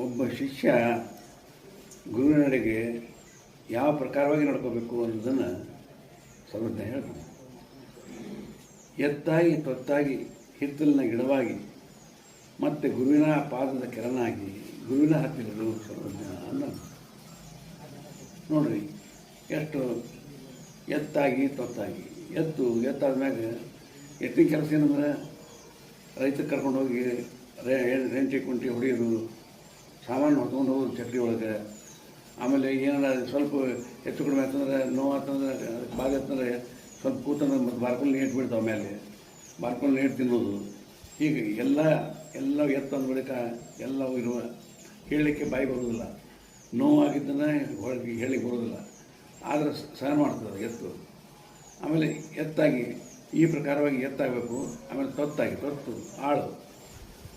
ಒಬ್ಬ ಶಿಷ್ಯ ಗುರುವಿನಡೆಗೆ ಯಾವ ಪ್ರಕಾರವಾಗಿ ನಡ್ಕೋಬೇಕು ಅನ್ನೋದನ್ನು ಸಮೃದ್ಧ ಹೇಳ್ತಾನೆ. ಎತ್ತಾಗಿ ತೊತ್ತಾಗಿ ಹಿತ್ತಲಿನ ಗಿಡವಾಗಿ ಮತ್ತು ಗುರುವಿನ ಪಾದದ ಕಿರಣಾಗಿ ಗುರುವಿನ ಹತ್ತಿರದು ಸರ್ವಜ್ಞ ಅಂದ ನೋಡ್ರಿ, ಎಷ್ಟು ಎತ್ತಾಗಿ ತೊತ್ತಾಗಿ. ಎತ್ತು, ಎತ್ತಾದ ಮ್ಯಾಗ ಎತ್ತಿನ ಕೆಲಸ ಏನಂದ್ರೆ ರೈತ ಕರ್ಕೊಂಡು ಹೋಗಿ ರೇ ರೆಂಟಿ ಕುಂಟಿ ಹೊಡೆಯೋದು ಸಾಮಾನು ಹೊತ್ಕೊಂಡು ಹೋಗೋದು ಚಕ್ರಿ ಒಳಗೆ. ಆಮೇಲೆ ಏನಾರ ಸ್ವಲ್ಪ ಹೆಚ್ಚು ಕಡಿಮೆ ಆಯ್ತಂದ್ರೆ ನೋವು ಅದಕ್ಕೆ ಬಾಧೆ ಆಯ್ತಂದ್ರೆ ಸ್ವಲ್ಪ ಕೂತಂದ್ರೆ ಮತ್ತು ಬಾರ್ಕೊಂಡು ನೀಟ್ ಬಿಡ್ತಾವೆ ಮೇಲೆ ಬಾರ್ಕೊಂಡು ನೀಟ್ ತಿನ್ನೋದು. ಹೀಗೆ ಎಲ್ಲ ಎಲ್ಲ ಎತ್ತಂದ ಬಳಿಕ ಎಲ್ಲವೂ ಇರುವ ಹೇಳಲಿಕ್ಕೆ ಬಾಯಿ ಬರೋದಿಲ್ಲ. ನೋವಾಗಿದ್ದನ್ನು ಹೊಳಗೆ ಹೇಳಿಕ್ಕೆ ಬರೋದಿಲ್ಲ. ಆದರೆ ಸಹನ ಮಾಡ್ತದೆ ಎತ್ತು. ಆಮೇಲೆ ಎತ್ತಾಗಿ ಈ ಪ್ರಕಾರವಾಗಿ ಎತ್ತಾಗಬೇಕು. ಆಮೇಲೆ ತೊತ್ತಾಗಿ, ತೊತ್ತು, ಆಳು.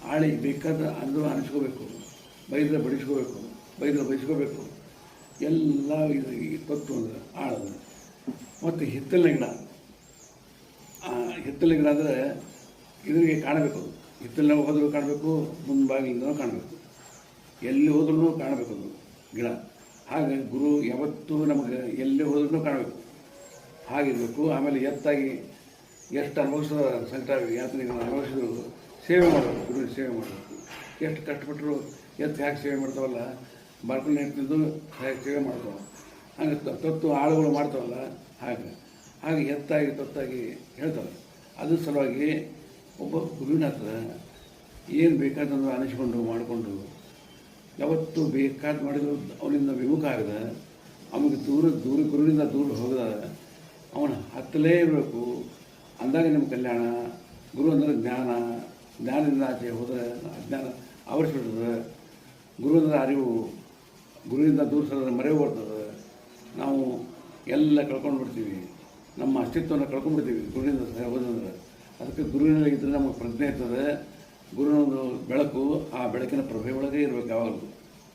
ಆಳಿ ಬೇಕಾದ ಅಂದರೂ ಅನಿಸ್ಕೋಬೇಕು. ಬೈದ್ರೆ ಬಡಿಸ್ಕೋಬೇಕು, ಬೈದ್ರೆ ಬಯಸ್ಕೋಬೇಕು ಎಲ್ಲ ಇದು ಈ ತೊತ್ತು ಅಂದರೆ ಆಳದು. ಮತ್ತು ಹಿತ್ತಲಿನ ಗಿಡ. ಹಿತ್ತಲಿನ ಗಿಡ ಅಂದರೆ ಇದರಿಗೆ ಕಾಣಬೇಕು ಅದು. ಹಿತ್ತಲಿನ ಹೋದರೂ ಕಾಣಬೇಕು ಮುಂಬಾಗಿಲಿಂದನೂ ಕಾಣಬೇಕು. ಎಲ್ಲಿ ಹೋದ್ರೂ ಕಾಣಬೇಕು ಅದು ಗಿಡ. ಹಾಗೆ ಗುರು ಯಾವತ್ತೂ ನಮಗೆ ಎಲ್ಲಿ ಹೋದ್ರೂ ಕಾಣಬೇಕು. ಹಾಗಿರಬೇಕು. ಆಮೇಲೆ ಎತ್ತಾಗಿ ಎಷ್ಟು ಅನುಭವಿಸಿದ ಸಂಕಟ ಯಾತನೆಗಳನ್ನು ಅನುಭವಿಸಿದ್ರು, ಸೇವೆ ಮಾಡಬೇಕು ಗುರು ಸೇವೆ ಮಾಡಬೇಕು. ಎಷ್ಟು ಕಷ್ಟಪಟ್ಟರು ಎತ್ತು ಹ್ಯಾಕ್ ಸೇವೆ ಮಾಡ್ತಾವಲ್ಲ ಬರ್ಕೊಂಡು ನೆಟ್ಟಿದ್ದು ಹೇಗೆ ಸೇವೆ ಮಾಡ್ತಾವೆ. ಹಂಗೆ ತತ್ತು ಆಳುಗಳು ಮಾಡ್ತಾವಲ್ಲ, ಹಾಗೆ. ಹಾಗೆ ಎತ್ತಾಗಿ ತತ್ತಾಗಿ ಹೇಳ್ತಾರೆ. ಅದ್ರ ಸಲುವಾಗಿ ಒಬ್ಬ ಗುರುವಿನ ಹತ್ರ ಏನು ಬೇಕಾದಂದ್ರೆ ಅನಿಸ್ಕೊಂಡು ಮಾಡಿಕೊಂಡು, ಯಾವತ್ತು ಬೇಕಾದ ಮಾಡಿದ್ರು ಅವನಿಂದ ವಿಮುಖ ಆಗದ, ಅವನಿಗೆ ದೂರ ದೂರ, ಗುರುವಿನಿಂದ ದೂರ ಹೋಗದ, ಅವನ ಹತ್ತಲೇ ಇರಬೇಕು. ಅಂದಾಗ ನಿಮ್ಮ ಕಲ್ಯಾಣ, ಗುರು ಅಂದರೆ ಜ್ಞಾನ, ಜ್ಞಾನದಿಂದ ಆಚೆ ಹೋದರೆ ಅಜ್ಞಾನ. ಆವರಿಸ್ಬಿಡ್ತದೆ ಗುರುವಿನ ಅರಿವು ಗುರುವಿಂದ ದೂರ ಸರದ ಮರೆವು ಬರ್ತದೆ ನಾವು ಎಲ್ಲ ಕಳ್ಕೊಂಡು ಬಿಡ್ತೀವಿ. ನಮ್ಮ ಅಸ್ತಿತ್ವವನ್ನು ಕಳ್ಕೊಂಡ್ಬಿಡ್ತೀವಿ ಗುರುವಿಂದ ಸಹ ಹೋದಂದ್ರೆ ಅದಕ್ಕೆ ಗುರುವಿನಲ್ಲಿ ಇದ್ರೆ ನಮಗೆ ಪ್ರಜ್ಞೆ ಇರ್ತದೆ. ಗುರುವಿನ ಬೆಳಕು ಆ ಬೆಳಕಿನ ಪ್ರಭೆ ಒಳಗೆ ಇರಬೇಕು ಯಾವಾಗಲೂ.